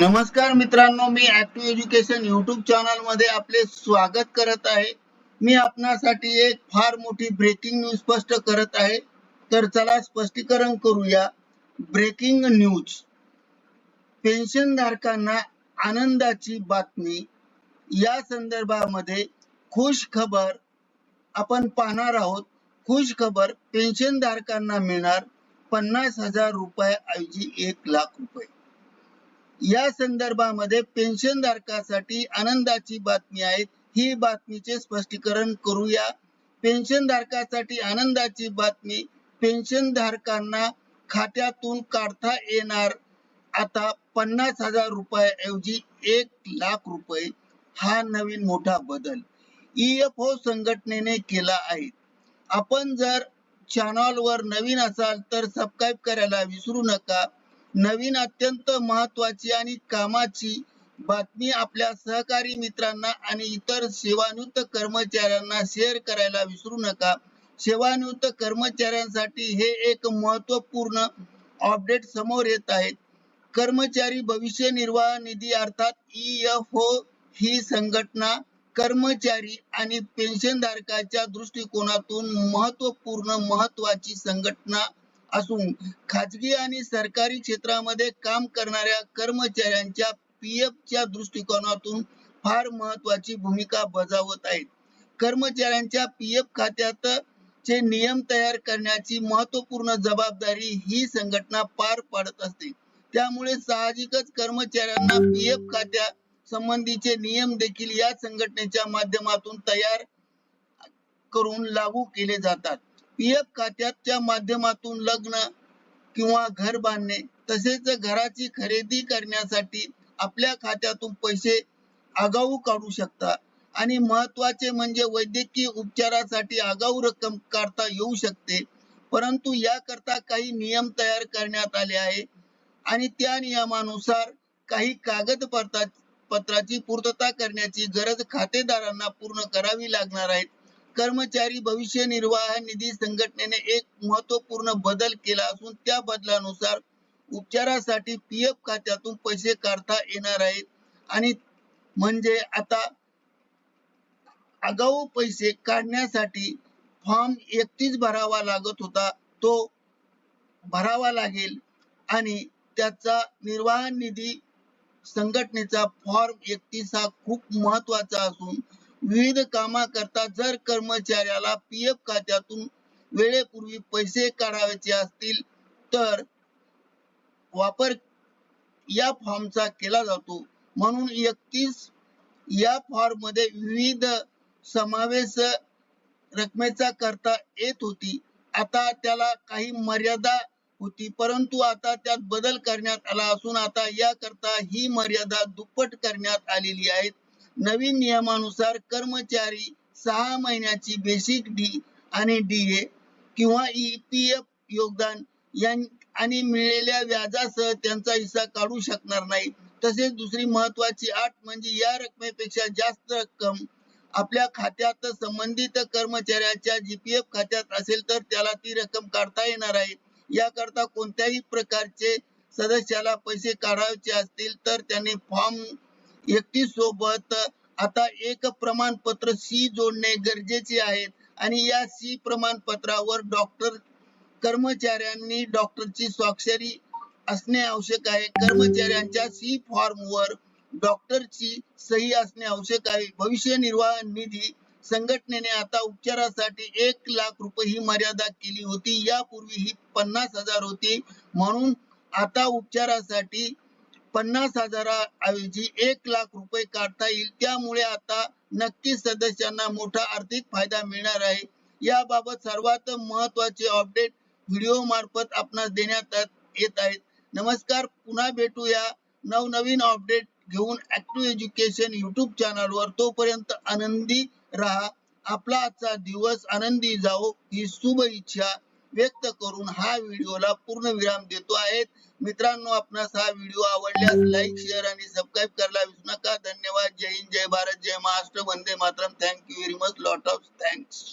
नमस्कार मित्रांनो मी ऍक्टिव्ह एज्युकेशन युट्यूब चॅनलमध्ये आपले स्वागत करत आहे. मी आपणासाठी एक फार मोठी ब्रेकिंग न्यूज स्पष्ट करत आहे. तर चला स्पष्टीकरण करूया. ब्रेकिंग न्यूज पेन्शन धारकांना आनंदाची बातमी. या संदर्भामध्ये खुश खबर आपण पाहणार आहोत. खुश खबर पेन्शन धारकांना मिळणार पन्नास हजार रुपये ऐवजी एक लाख रुपये. या संदर्भामध्ये पेन्शन धारकासाठी आनंदाची बातमी आहे. ही बातमीचे स्पष्टीकरण करूया. पेन्शन धारकासाठी आनंदाची बातमी पेन्शन धारकांना खात्यातून काढता येणार आता पन्नास हजार रुपयाऐवजी एक लाख रुपये. हा नवीन मोठा बदल ईएफओ संघटनेने केला आहे. आपण जर चॅनल वर नवीन असाल तर सबस्क्राईब करायला विसरू नका. नवीन अत्यंत महत्वाची आणि कामाची बातमी आपल्या सहकारी मित्रांना आणि इतर सेवानिवृत्त कर्मचाऱ्यांना शेअर करायला विसरू नका. सेवानिवृत्त कर्मचाऱ्यांसाठी हे एक महत्त्वपूर्ण अपडेट समोर येत आहेत. कर्मचारी भविष्य निर्वाह निधी अर्थात ई एफ ओ ही संघटना कर्मचारी आणि पेन्शन धारकाच्या दृष्टिकोनातून महत्त्वपूर्ण महत्वाची संघटना असून खाजगी आणि सरकारी क्षेत्रामध्ये काम करणाऱ्या कर्मचाऱ्यांच्या पीएफ च्या दृष्टिकोनातून फार महत्वाची भूमिका बजावत आहेत. कर्मचाऱ्यांच्या पीएफ खात्यात चे नियम तयार करण्याची महत्त्वपूर्ण जबाबदारी ही संघटना पार पाडत असते. त्यामुळे साहजिकच कर्मचाऱ्यांना पीएफ खात्या संबंधीचे नियम देखील या संघटनेच्या माध्यमातून तयार करून लागू केले जातात. पीएफ खात्याच्या माध्यमातून लग्न किंवा घर बांधणे तसेच घराची खरेदी करण्यासाठी आपल्या खात्यातून पैसे आगाऊ काढू शकता. आणि महत्त्वाचे म्हणजे वैद्यकीय उपचारासाठी आगाऊ रक्कम काढता येऊ शकते. परंतु याकरता काही नियम तयार करण्यात आले आहे आणि त्या नियमानुसार काही कागदपत्रा पत्राची पूर्तता करण्याची गरज खातेदारांना पूर्ण करावी लागणार आहे. कर्मचारी भविष्य निर्वाह निधी संघटनेने एक महत्त्वपूर्ण बदल केला असून त्या बदलानुसार उपचारासाठी पी एफ खात्यातून पैसे काढता येणार आहेत. आणि म्हणजे आता आगाऊ पैसे काढण्यासाठी फॉर्म एकतीस भरावा लागत होता. तो भरावा लागेल आणि त्याचा निर्वाह निधी संघटनेचा फॉर्म एकतीस हा खूप महत्त्वाचा असून विविध कामाकरता जर कर्मचाऱ्याला पी एफ खात्यातून वेळेपूर्वी पैसे काढायचे असतील तर वापर या फॉर्मचा केला जातो. म्हणून एकतीस या फॉर्ममध्ये विविध समावेश रकमेचा करता येत होती. आता त्याला काही मर्यादा होती. परंतु आता त्यात बदल करण्यात आला असून आता या करता ही मर्यादा दुप्पट करण्यात आलेली आहेत नवीन नियमानुसार कर्मचारी सहा महिन्याची बेसिक डी आणि डी ए किंवा ई पी एफ योगदान आणि मिळलेल्या व्याजासह त्यांचा हिस्सा काढू शकणार नाही. तसेच दुसरी महत्वाची अट म्हणजे या रकमेपेक्षा जास्त रक्कम आपल्या खात्यात संबंधित कर्मचाऱ्याच्या जीपीएफ खात्यात असेल तर त्याला ती रक्कम काढता येणार आहे. याकरता कोणत्याही प्रकारचे सदस्याला पैसे काढायचे असतील तर त्यांनी फॉर्म एकतीस सोबत आता एक प्रमाणपत्र सी जोडणे गरजेचे आहे. आणि या सी प्रमाणपत्रावर डॉक्टर कर्मचाऱ्यांनी डॉक्टरची स्वाक्षरी असणे आवश्यक आहे. कर्मचाऱ्यांच्या सी फॉर्म वर डॉक्टरची सही असणे आवश्यक आहे. भविष्य निर्वाह निधी संघटनेने आता उपचारासाठी एक लाख रुपये ही मर्यादा केली होती. यापूर्वी ही पन्नास हजार होती. म्हणून आता उपचारासाठी पन्नास हजाराऐवजी एक लाख रुपये काढता येईल. त्यामुळे आता नक्कीच सदस्यांना मोठा आर्थिक फायदा मिळणार आहे. याबाबत सर्वात महत्त्वाचे अपडेट व्हिडिओ मार्फत आपणास देण्यात येत आहेत. नमस्कार पुन्हा भेटूया नवनवीन अपडेट घेऊन ऍक्टिव्ह एज्युकेशन युट्यूब चॅनल वर. तोपर्यंत आनंदी राहा. आपला आजचा दिवस आनंदी जाओ ही शुभ इच्छा व्यक्त करून हा व्हिडिओला पूर्ण विराम देतो आहे. मित्रांनो आपणास हा व्हिडिओ आवडल्यास लाईक शेअर आणि सबस्क्राईब करायला विसरू नका. धन्यवाद. जय हिंद जय भारत जय Maharashtra. Vande Mataram. Thank you very much lot of thanks